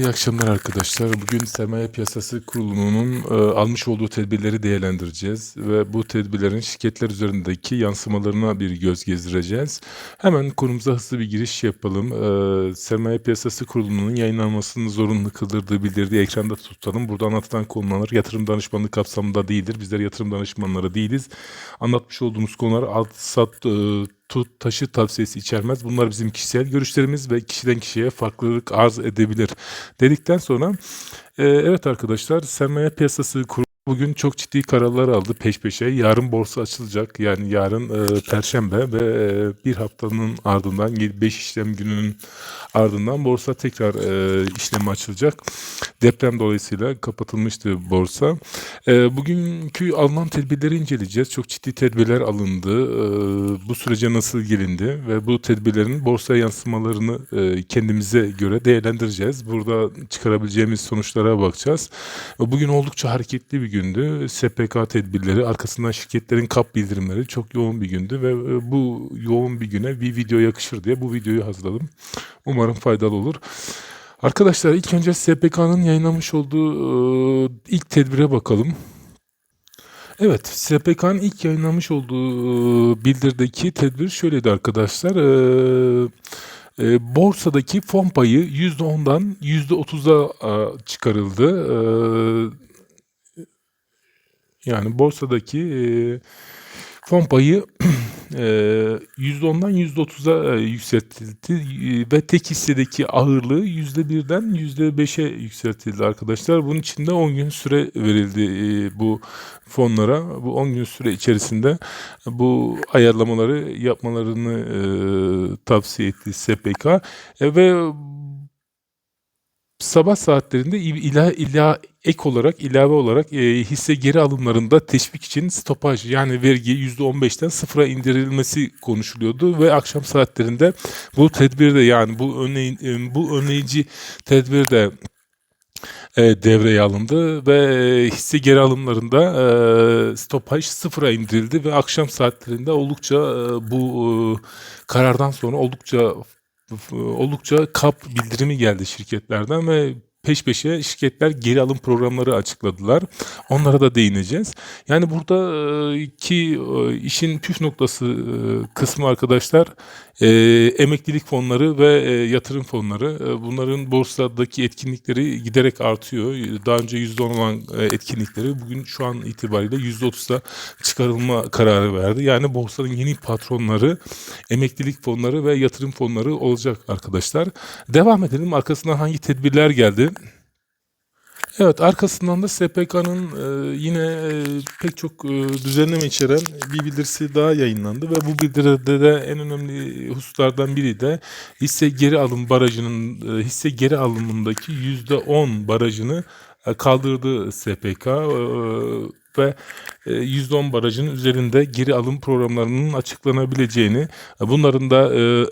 İyi akşamlar arkadaşlar. Bugün Sermaye Piyasası Kurulu'nun e, almış olduğu tedbirleri değerlendireceğiz ve bu tedbirlerin şirketler üzerindeki yansımalarına bir göz gezdireceğiz. Hemen konumuza hızlı bir giriş yapalım. E, Sermaye Piyasası Kurulu'nun yayınlanmasını zorunlu kıldırdığı bildirdiği ekranda tutalım. Burada anlatılan konular yatırım danışmanlığı kapsamında değildir. Bizler yatırım danışmanları değiliz. Anlatmış olduğumuz konular alt sat e, tut taşı tavsiyesi içermez. Bunlar bizim kişisel görüşlerimiz ve kişiden kişiye farklılık arz edebilir dedikten sonra e, evet arkadaşlar sermaye piyasası kurulu bugün çok ciddi kararlar aldı peş peşe. Yarın borsa açılacak. Yani yarın e, perşembe ve e, bir haftanın ardından 5 işlem gününün ardından borsa tekrar e, işlemi açılacak. Deprem dolayısıyla kapatılmıştı borsa. E, bugünkü alınan tedbirleri inceleyeceğiz. Çok ciddi tedbirler alındı. E, bu sürece nasıl gelindi ve bu tedbirlerin borsaya yansımalarını e, kendimize göre değerlendireceğiz. Burada çıkarabileceğimiz sonuçlara bakacağız. E, Bugün oldukça hareketli bir gündü. SPK tedbirleri, arkasından şirketlerin kap bildirimleri çok yoğun bir gündü ve e, bu yoğun bir güne bir video yakışır diye bu videoyu hazırladım. Umarım faydalı olur. Arkadaşlar ilk önce SPK'nın yayınlamış olduğu e, ilk tedbire bakalım. Evet, SPK'nın ilk yayınlamış olduğu e, bildirdeki tedbir şöyleydi arkadaşlar. E, borsadaki fon payı %10'dan %30'a e, çıkarıldı. E, yani borsadaki e, fon payı e, %10'dan %30'a e, yükseltildi ve tek hissedeki ağırlığı %1'den %5'e yükseltildi arkadaşlar. Bunun için de 10 gün süre verildi e, bu fonlara. Bu 10 gün süre içerisinde bu ayarlamaları yapmalarını e, tavsiye etti SPK E, ve sabah saatlerinde ila, ila ek olarak ilave olarak e, hisse geri alımlarında teşvik için stopaj yani vergi %15'ten sıfıra indirilmesi konuşuluyordu ve akşam saatlerinde bu tedbirde yani bu önleyin, e, bu önleyici tedbirde e, devreye alındı ve e, hisse geri alımlarında e, stopaj sıfıra indirildi ve akşam saatlerinde oldukça e, bu e, karardan sonra oldukça oldukça kap bildirimi geldi şirketlerden ve peş peşe şirketler geri alım programları açıkladılar. Onlara da değineceğiz. Yani buradaki e, işin püf noktası kısmı arkadaşlar emeklilik fonları ve yatırım fonları. Bunların borsadaki etkinlikleri giderek artıyor. Daha önce %10 olan etkinlikleri bugün şu an itibariyle %30'a çıkarılma kararı verdi. Yani borsanın yeni patronları emeklilik fonları ve yatırım fonları olacak arkadaşlar. Devam edelim. Arkasından hangi tedbirler geldi? Evet, arkasından da SPK'nın e, yine e, pek çok e, düzenleme içeren bir bildirisi daha yayınlandı ve bu bildiride de en önemli hususlardan biri de hisse geri alım barajının e, hisse geri alımındaki %10 barajını e, kaldırdı SPK. E, ve e, %10 barajının üzerinde geri alım programlarının açıklanabileceğini, e, bunların da e,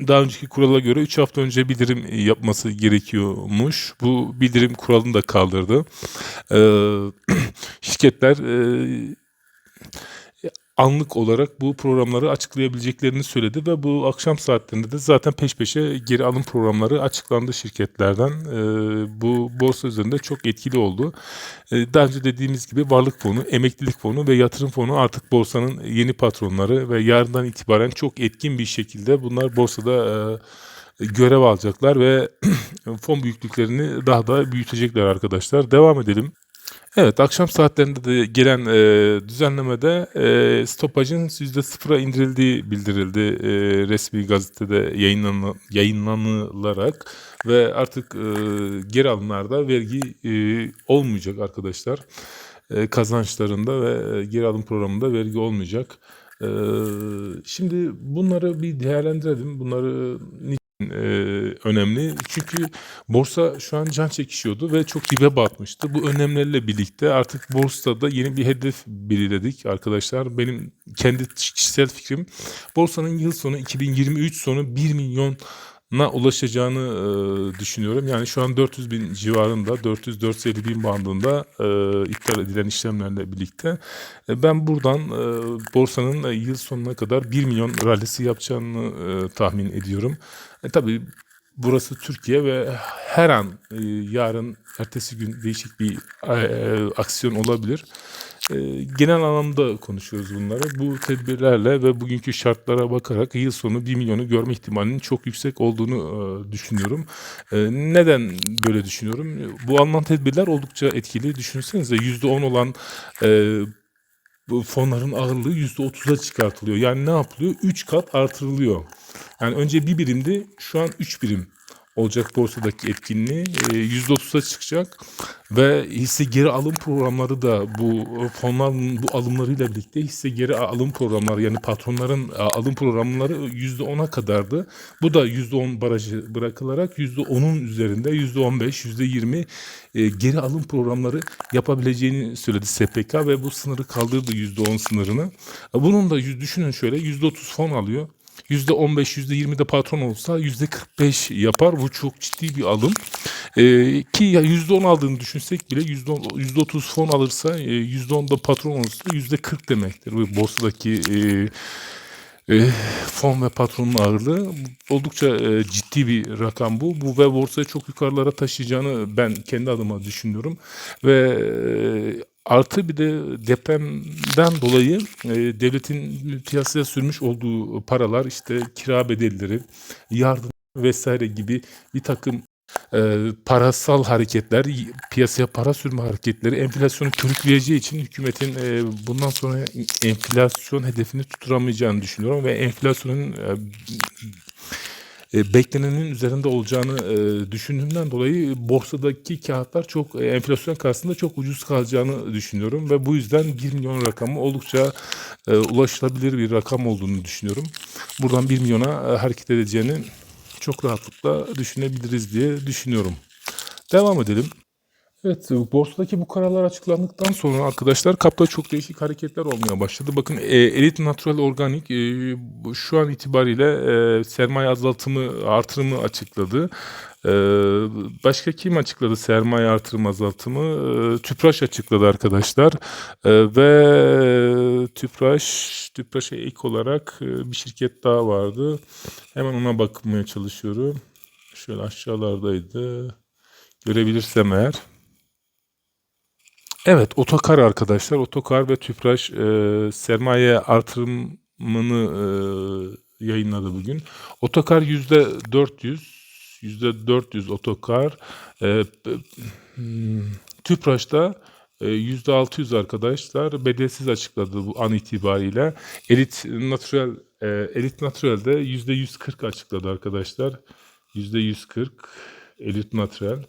daha önceki kurala göre 3 hafta önce bildirim yapması gerekiyormuş. Bu bildirim kuralını da kaldırdı. E, şirketler e, anlık olarak bu programları açıklayabileceklerini söyledi ve bu akşam saatlerinde de zaten peş peşe geri alım programları açıklandı şirketlerden. E, bu borsa üzerinde çok etkili oldu. E, daha önce dediğimiz gibi varlık fonu, emeklilik fonu ve yatırım fonu artık borsanın yeni patronları ve yarından itibaren çok etkin bir şekilde bunlar borsada e, görev alacaklar ve fon büyüklüklerini daha da büyütecekler arkadaşlar. Devam edelim. Evet, akşam saatlerinde de gelen e, düzenlemede e, stopajın %0'a indirildiği bildirildi e, resmi gazetede yayınlan yayınlanılarak ve artık e, geri alımlarda vergi e, olmayacak arkadaşlar. E, kazançlarında ve e, geri alım programında vergi olmayacak. E, şimdi bunları bir değerlendirelim. Bunları e, önemli. Çünkü borsa şu an can çekişiyordu ve çok dibe batmıştı. Bu önlemlerle birlikte artık borsada yeni bir hedef belirledik arkadaşlar. Benim kendi kişisel fikrim borsanın yıl sonu 2023 sonu 1 milyon na ulaşacağını e, düşünüyorum. Yani şu an 400 bin civarında, 400-450 bin bandında e, iptal edilen işlemlerle birlikte e, ben buradan e, borsanın e, yıl sonuna kadar 1 milyon rallisi yapacağını e, tahmin ediyorum. E, tabii burası Türkiye ve her an e, yarın ertesi gün değişik bir e, aksiyon olabilir. E, genel anlamda konuşuyoruz bunları. Bu tedbirlerle ve bugünkü şartlara bakarak yıl sonu 1 milyonu görme ihtimalinin çok yüksek olduğunu e, düşünüyorum. E, neden böyle düşünüyorum? Bu alınan tedbirler oldukça etkili. Düşünsenize %10 olan e, bu fonların ağırlığı %30'a çıkartılıyor. Yani ne yapılıyor? 3 kat artırılıyor. Yani önce bir birimdi, şu an 3 birim olacak borsadaki etkinliği. E, %30'a çıkacak ve hisse geri alım programları da bu fonların bu alımlarıyla birlikte hisse geri alım programları yani patronların e, alım programları %10'a kadardı. Bu da %10 barajı bırakılarak %10'un üzerinde %15, %20 e, geri alım programları yapabileceğini söyledi SPK ve bu sınırı kaldırdı %10 sınırını. E, Bunun da düşünün şöyle %30 fon alıyor. %15, %20 de patron olsa %45 yapar. Bu çok ciddi bir alım. Ee, ki ya %10 aldığını düşünsek bile %10, %30 fon alırsa e, %10 da patron olursa %40 demektir. Bu borsadaki e, e, fon ve patronun ağırlığı oldukça e, ciddi bir rakam bu. Bu ve borsayı çok yukarılara taşıyacağını ben kendi adıma düşünüyorum. Ve e, artı bir de depremden dolayı e, devletin piyasaya sürmüş olduğu paralar işte kira bedelleri, yardım vesaire gibi bir takım e, parasal hareketler, piyasaya para sürme hareketleri enflasyonu körükleyeceği için hükümetin e, bundan sonra enflasyon hedefini tutturamayacağını düşünüyorum ve enflasyonun e, e, beklenenin üzerinde olacağını e, düşündüğümden dolayı borsadaki kağıtlar çok e, enflasyon karşısında çok ucuz kalacağını düşünüyorum ve bu yüzden 1 milyon rakamı oldukça e, ulaşılabilir bir rakam olduğunu düşünüyorum. Buradan 1 milyona e, hareket edeceğini çok rahatlıkla düşünebiliriz diye düşünüyorum. Devam edelim. Evet, borsadaki bu kararlar açıklandıktan sonra arkadaşlar kapta çok değişik hareketler olmaya başladı. Bakın e, Elite Natural Organic e, şu an itibariyle e, sermaye azaltımı artırımı açıkladı. E, başka kim açıkladı sermaye artırım azaltımı? E, Tüpraş açıkladı arkadaşlar. E, ve Tüpraş, Tüpraş'a ek olarak e, bir şirket daha vardı. Hemen ona bakmaya çalışıyorum. Şöyle aşağılardaydı. Görebilirsem eğer. Evet, Otokar arkadaşlar. Otokar ve Tüpraş e, sermaye artırımını e, yayınladı bugün. Otokar yüzde 400, yüzde 400 Otokar. E, hmm, Tüpraş'ta e, yüzde 600 arkadaşlar bedelsiz açıkladı bu an itibariyle. Elit Natural e, Elit Natural'de yüzde 140 açıkladı arkadaşlar. Yüzde 140 Elit Natural.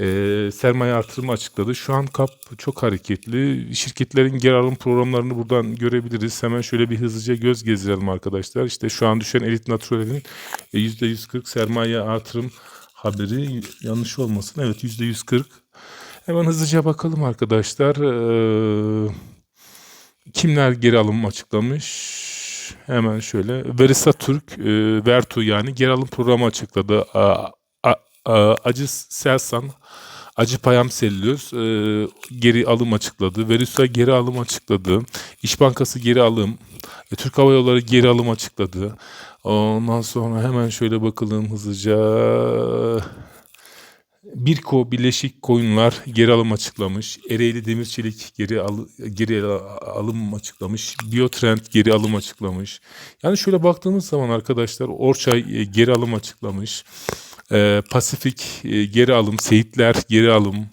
Ee, sermaye artırımı açıkladı. Şu an KAP çok hareketli. Şirketlerin geri alım programlarını buradan görebiliriz. Hemen şöyle bir hızlıca göz gezdirelim arkadaşlar. İşte şu an düşen Elit Natural'in e, %140 sermaye artırım haberi yanlış olmasın. Evet %140. Hemen hızlıca bakalım arkadaşlar. Ee, kimler geri alım açıklamış? Hemen şöyle. Verisa Türk, e, Vertu yani geri alım programı açıkladı. A, Acı Selsan, Acı Payam Sellüz e, geri alım açıkladı. Verisa geri alım açıkladı. İş Bankası geri alım. E, Türk Hava Yolları geri alım açıkladı. Ondan sonra hemen şöyle bakalım hızlıca. Birko Birleşik Koyunlar geri alım açıklamış. Ereğli Demir Çelik geri, al, geri al- alım açıklamış. Biotrend geri alım açıklamış. Yani şöyle baktığımız zaman arkadaşlar Orçay e, geri alım açıklamış. E, Pasifik e, geri alım, Seyitler geri alım.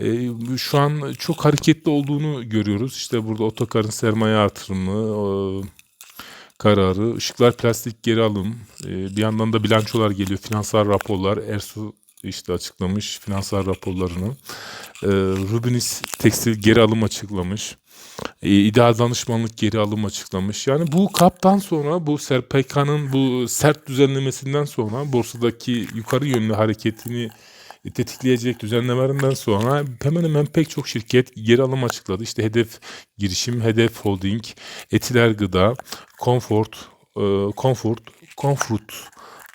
E, şu an çok hareketli olduğunu görüyoruz. İşte burada otokarın sermaye artırımı, e, kararı, ışıklar plastik geri alım, e, bir yandan da bilançolar geliyor, finansal raporlar, Ersu işte açıklamış finansal raporlarını. E, Rubinis Tekstil geri alım açıklamış. E, ideal danışmanlık geri alım açıklamış. Yani bu kaptan sonra bu SERPK'nın bu sert düzenlemesinden sonra borsadaki yukarı yönlü hareketini tetikleyecek düzenlemelerinden sonra hemen hemen pek çok şirket geri alım açıkladı. İşte Hedef Girişim, Hedef Holding, Etiler Gıda, Comfort, e, Comfort, Comfort,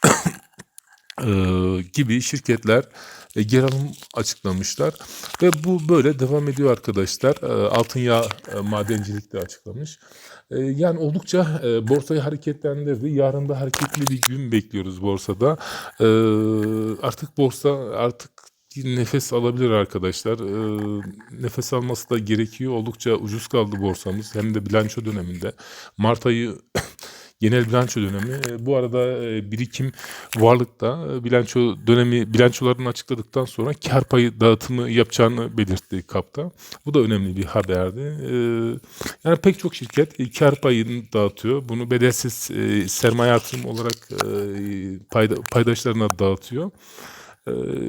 e, gibi şirketler e, geri alım açıklamışlar ve bu böyle devam ediyor arkadaşlar. E, Altın Yağ e, Madencilik de açıklamış. E, Yani oldukça e, borsayı hareketlendirdi. Yarın da hareketli bir gün bekliyoruz borsada. E, Artık borsa artık nefes alabilir arkadaşlar. E, Nefes alması da gerekiyor. Oldukça ucuz kaldı borsamız hem de bilanço döneminde. Mart ayı genel bilanço dönemi. E, Bu arada e, birikim varlıkta e, bilanço dönemi bilançolarını açıkladıktan sonra kar payı dağıtımı yapacağını belirtti kapta. Bu da önemli bir haberdi. Yani pek çok şirket kar payını dağıtıyor. Bunu bedelsiz sermaye yatırım olarak payda- paydaşlarına dağıtıyor.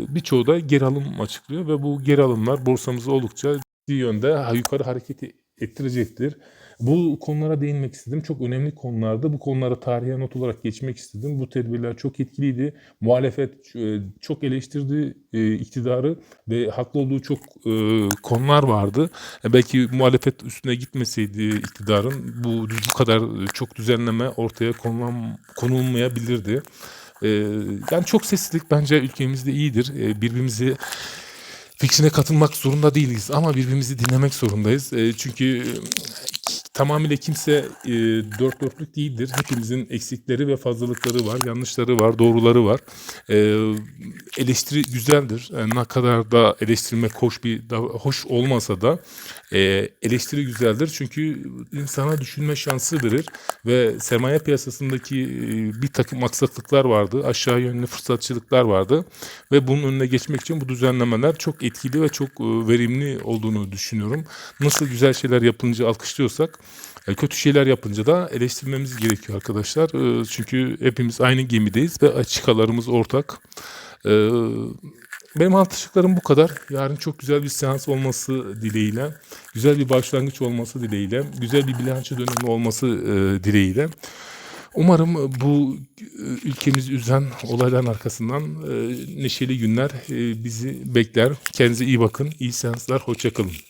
Birçoğu da geri alım açıklıyor ve bu geri alımlar borsamızı oldukça ciddi yönde yukarı hareket ettirecektir. Bu konulara değinmek istedim. Çok önemli konulardı. Bu konulara tarihe not olarak geçmek istedim. Bu tedbirler çok etkiliydi. Muhalefet e, çok eleştirdi e, iktidarı ve haklı olduğu çok e, konular vardı. Belki muhalefet üstüne gitmeseydi iktidarın bu bu kadar çok düzenleme ortaya konulan, konulmayabilirdi. Yani çok seslilik bence ülkemizde iyidir. Birbirimizi fikrine katılmak zorunda değiliz ama birbirimizi dinlemek zorundayız. E, çünkü tamamıyla kimse e, dört dörtlük değildir. Hepimizin eksikleri ve fazlalıkları var, yanlışları var, doğruları var. E, eleştiri güzeldir. E, ne kadar da eleştirmek hoş bir hoş olmasa da e, eleştiri güzeldir. Çünkü insana düşünme şansı verir ve sermaye piyasasındaki e, bir takım aksaklıklar vardı, aşağı yönlü fırsatçılıklar vardı ve bunun önüne geçmek için bu düzenlemeler çok etkili ve çok e, verimli olduğunu düşünüyorum. Nasıl güzel şeyler yapınca alkışlıyorsak kötü şeyler yapınca da eleştirmemiz gerekiyor arkadaşlar. E, Çünkü hepimiz aynı gemideyiz ve çıkalarımız ortak. E, Benim anlatacaklarım bu kadar. Yarın çok güzel bir seans olması dileğiyle, güzel bir başlangıç olması dileğiyle, güzel bir bilanço dönemi olması e, dileğiyle. Umarım bu e, ülkemizi üzen olayların arkasından e, neşeli günler e, bizi bekler. Kendinize iyi bakın. İyi seanslar. Hoşça kalın.